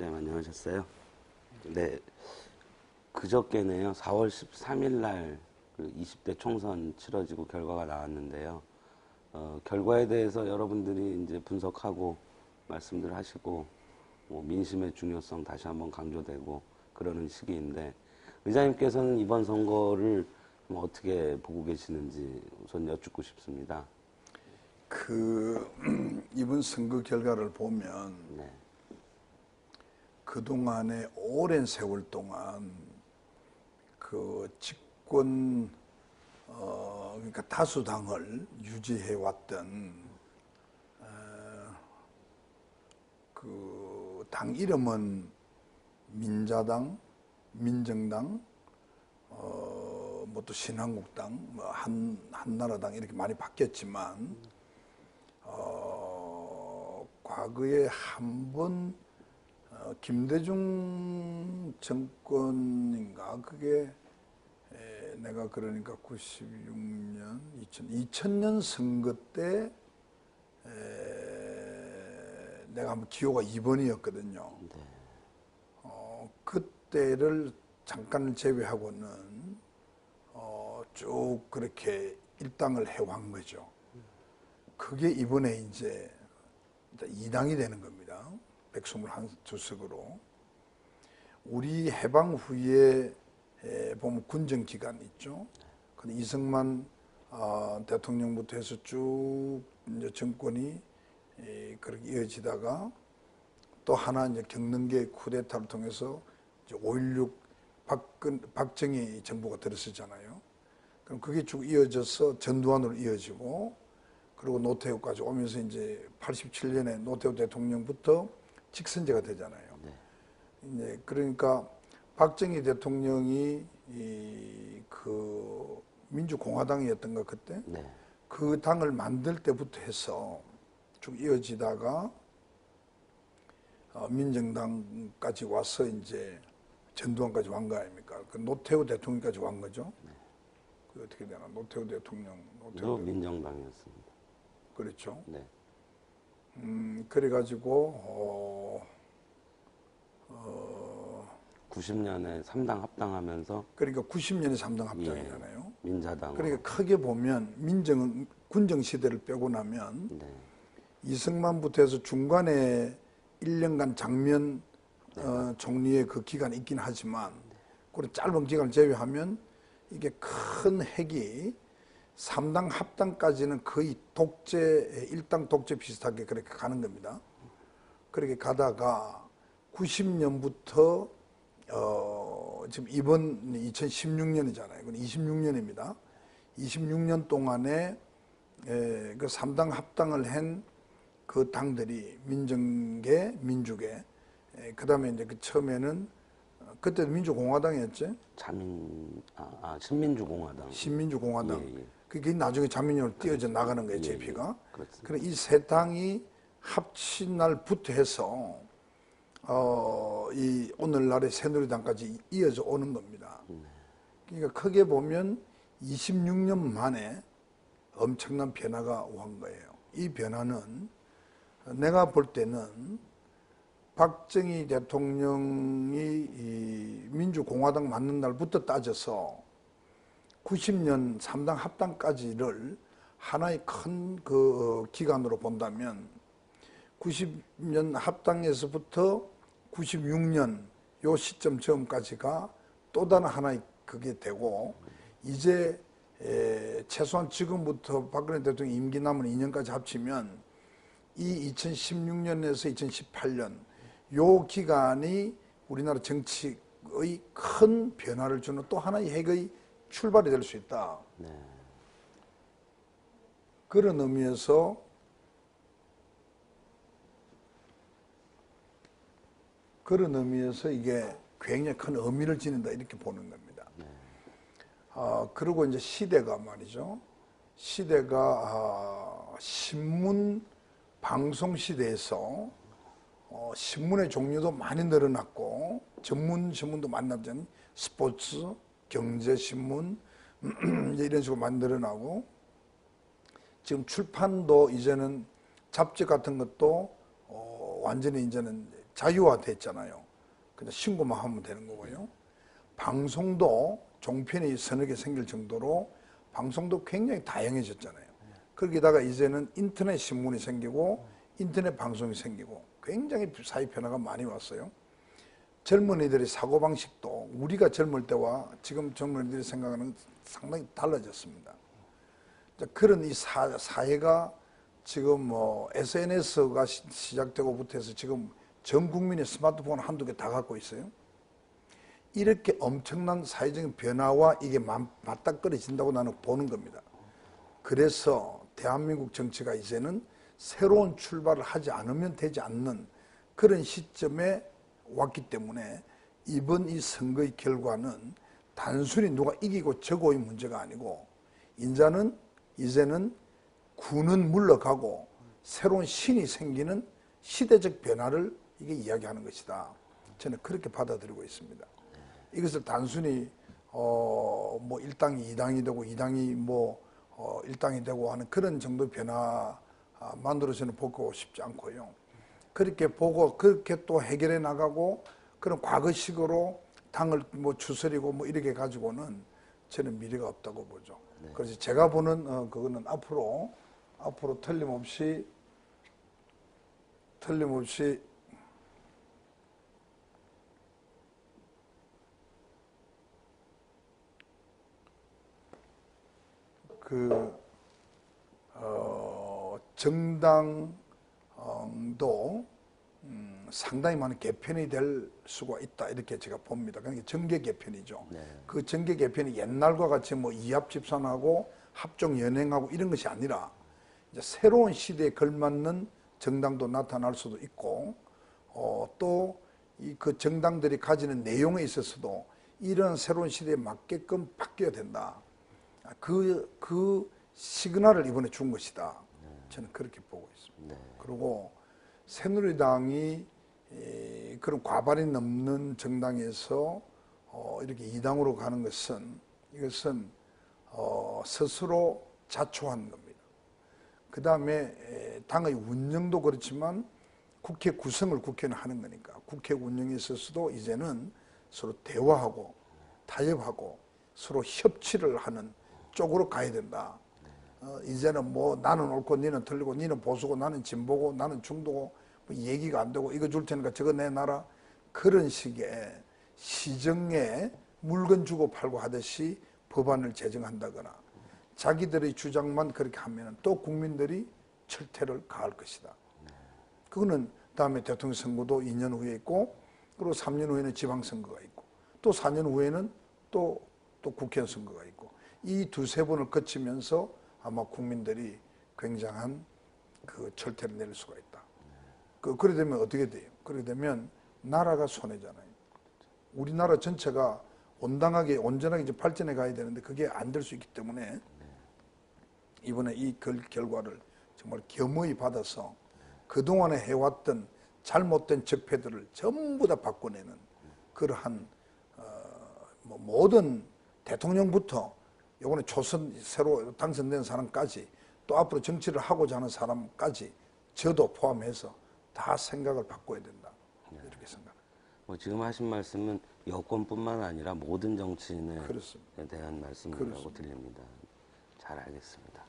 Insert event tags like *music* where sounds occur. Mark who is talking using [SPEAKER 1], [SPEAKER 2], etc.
[SPEAKER 1] 네, 안녕하셨어요. 네, 그저께네요. 4월 13일 날 20대 총선 치러지고 결과가 나왔는데요. 어, 결과에 대해서 여러분들이 이제 분석하고 말씀들 하시고 뭐 민심의 중요성 다시 한번 강조되고 그러는 시기인데 의장님께서는 이번 선거를 좀 어떻게 보고 계시는지 우선 여쭙고 싶습니다.
[SPEAKER 2] 그 *clears throat* 이번 선거 결과를 보면
[SPEAKER 1] 네,
[SPEAKER 2] 그동안의 오랜 세월 동안 그 집권 어 그러니까 다수당을 유지해 왔던 어, 그당 이름은 민자당, 민정당, 어 뭐 또 신한국당, 뭐 한 한나라당 이렇게 많이 바뀌었지만 어 과거에 한번 어, 김대중 정권인가 그게 에, 내가 그러니까 96년 2000, 2000년 선거 때 에, 내가 한번 기호가 2번이었거든요. 어, 그때를 잠깐 제외하고는 어, 쭉 그렇게 일당을 해왔는 거죠. 그게 이번에 이제 2당이 되는 겁니다. 121석으로. 우리 해방 후에 에, 보면 군정 기간 있죠. 근데 이승만 어, 대통령부터 해서 쭉 이제 정권이 에, 그렇게 이어지다가 또 하나 이제 경능계 쿠데타를 통해서 이제 5.16 박근, 박정희 정부가 들었었잖아요. 그럼 그게 쭉 이어져서 전두환으로 이어지고 그리고 노태우까지 오면서 이제 87년에 노태우 대통령부터 직선제가 되잖아요.
[SPEAKER 1] 네.
[SPEAKER 2] 이제 그러니까 박정희 대통령이 이 그 민주공화당이었던가 그때
[SPEAKER 1] 네,
[SPEAKER 2] 그 당을 만들 때부터 해서 쭉 이어지다가 어, 민정당까지 와서 이제 전두환까지 완거 아닙니까? 그 노태우 대통령까지 완 거죠. 그 어떻게 되나? 노태우 대통령,
[SPEAKER 1] 또
[SPEAKER 2] 노태우.
[SPEAKER 1] 민정당이었습니다.
[SPEAKER 2] 그렇죠.
[SPEAKER 1] 네,
[SPEAKER 2] 음, 그래가지고 어, 어,
[SPEAKER 1] 90년에 3당 합당하면서
[SPEAKER 2] 그러니까 90년에 3당 합당이잖아요.
[SPEAKER 1] 민자당.
[SPEAKER 2] 그러니까 크게 보면 민정은 군정 시대를 빼고 나면
[SPEAKER 1] 네,
[SPEAKER 2] 이승만부터 해서 중간에 1년간 장면 어, 총리의 그 기간이 있긴 하지만 그런 짧은 기간을 제외하면 이게 큰 핵이 3당 합당까지는 거의 독재, 일당 독재 비슷하게 그렇게 가는 겁니다. 그렇게 가다가 90년부터 어, 지금 이번 2016년이잖아요. 그건 26년입니다. 26년 동안에 에, 그 3당 합당을 한 그 당들이 민정계, 민주계, 그 다음에 이제 그 처음에는 어, 그때도 민주공화당이었지?
[SPEAKER 1] 자민, 아, 아 신민주공화당.
[SPEAKER 2] 신민주공화당.
[SPEAKER 1] 예, 예.
[SPEAKER 2] 그게 나중에 자민으로 나가는 거예요,
[SPEAKER 1] 예,
[SPEAKER 2] JP가.
[SPEAKER 1] 예. 그렇습니다.
[SPEAKER 2] 그래 이세 당이 합친 날부터 해서 어, 이 오늘날의 새누리당까지 이어져 오는 겁니다. 그러니까 크게 보면 26년 만에 엄청난 변화가 온 거예요. 이 변화는 내가 볼 때는 박정희 대통령이 이 민주공화당 맞는 날부터 따져서 90년 3당 합당까지를 하나의 큰 그 기간으로 본다면 90년 합당에서부터 96년 요 시점 즈음까지가 또 다른 하나의 그게 되고 이제 에, 최소한 지금부터 박근혜 대통령 임기 남은 2년까지 합치면 이 2016년에서 2018년 요 기간이 우리나라 정치의 큰 변화를 주는 또 하나의 핵의 출발이 될 수 있다.
[SPEAKER 1] 네,
[SPEAKER 2] 그런 의미에서 그런 의미에서 이게 굉장히 큰 의미를 지닌다 이렇게 보는 겁니다. 아, 그리고 이제 시대가 말이죠. 시대가 아, 신문 방송 시대에서 어, 신문의 종류도 많이 늘어났고 전문 신문도 많이 났잖아요. 스포츠, 경제 신문 *clears throat* 이제 이런 식으로 많이 늘어나고 지금 출판도 이제는 잡지 같은 것도 어, 완전히 이제는 자유화됐잖아요. 그냥 신고만 하면 되는 거고요. 방송도 종편이 서너 개 생길 정도로 방송도 굉장히 다양해졌잖아요. 거기다가 이제는 인터넷 신문이 생기고 인터넷 방송이 생기고 굉장히 사회 변화가 많이 왔어요. 젊은이들의 사고방식도 우리가 젊을 때와 지금 젊은이들이 생각하는 상당히 달라졌습니다. 그런 이 사, 사회가 지금 뭐 SNS가 시작되고부터 해서 지금 전 국민의 스마트폰 한두 개 다 갖고 있어요. 이렇게 엄청난 사회적인 변화와 이게 맞- 맞닥뜨려진다고 나는 보는 겁니다. 그래서 대한민국 정치가 이제는 새로운 출발을 하지 않으면 되지 않는 그런 시점에 왔기 때문에 이번 이 선거의 결과는 단순히 누가 이기고 저고의 문제가 아니고 인자는 이제는 군은 물러가고 새로운 신이 생기는 시대적 변화를 이게 이야기하는 것이다. 저는 그렇게 받아들이고 있습니다. 이것을 단순히 어뭐 1당이 2당이 되고 2당이 뭐 어, 1당이 되고 하는 그런 정도의 변화만으로 저는 보고 싶지 않고요. 그렇게 보고 그렇게 또 해결해 나가고 그런 과거식으로 당을 뭐 추스리고 뭐 이렇게 가지고는 저는 미래가 없다고 보죠. 그래서 제가 보는 어, 그거는 앞으로 앞으로 틀림없이 틀림없이 그 어, 정당도 음, 상당히 많은 개편이 될 수가 있다 이렇게 제가 봅니다. 그러니까 정계 개편이죠. 그 정계 개편이 옛날과 같이 뭐 이합 집산하고 합종 연행하고 이런 것이 아니라 이제 새로운 시대에 걸맞는 정당도 나타날 수도 있고 어, 또이 그 정당들이 가지는 내용에 있어서도 이런 새로운 시대에 맞게끔 바뀌어야 된다. 그, 그 시그널을 이번에 준 것이다. 저는 그렇게 보고 있습니다. 그리고 새누리당이 이, 그런 과반이 넘는 정당에서 어, 이렇게 이당으로 가는 것은 이것은 어, 스스로 자초한 겁니다. 그 다음에 당의 운영도 그렇지만 국회 구성을 국회는 하는 거니까 국회 운영에 있어서도 이제는 서로 대화하고 타협하고 서로 협치를 하는 쪽으로 가야 된다. 어, 이제는 뭐 나는 옳고 니는 틀리고 니는 보수고 나는 진보고 나는 중도고 뭐 얘기가 안 되고 이거 줄 테니까 저거 내놔라 그런 식의 시정에 물건 주고 팔고 하듯이 법안을 제정한다거나 자기들의 주장만 그렇게 하면 또 국민들이 철퇴를 가할 것이다. 그거는 다음에 대통령 선거도 2년 후에 있고 그리고 3년 후에는 지방선거가 있고 또 4년 후에는 또, 또 국회 선거가 있고 이 두세 번을 거치면서 아마 국민들이 굉장한 그 철퇴를 내릴 수가 있다. 그, 그래 되면 어떻게 돼요? 그래 되면 나라가 손해잖아요. 우리나라 전체가 온당하게 온전하게 이제 발전해 가야 되는데 그게 안 될 수 있기 때문에 이번에 이 결, 결과를 정말 겸허히 받아서 그동안에 해왔던 잘못된 적폐들을 전부 다 바꿔내는 그러한 어, 뭐 모든 대통령부터 이번에 초선 새로 당선된 사람까지 또 앞으로 정치를 하고자 하는 사람까지 저도 포함해서 다 생각을 바꿔야 된다 이렇게 생각.
[SPEAKER 1] 뭐 지금 하신 말씀은 여권뿐만 아니라 모든 정치인에
[SPEAKER 2] 그렇습니다.
[SPEAKER 1] 대한 말씀이라고. 들립니다. 잘 알겠습니다.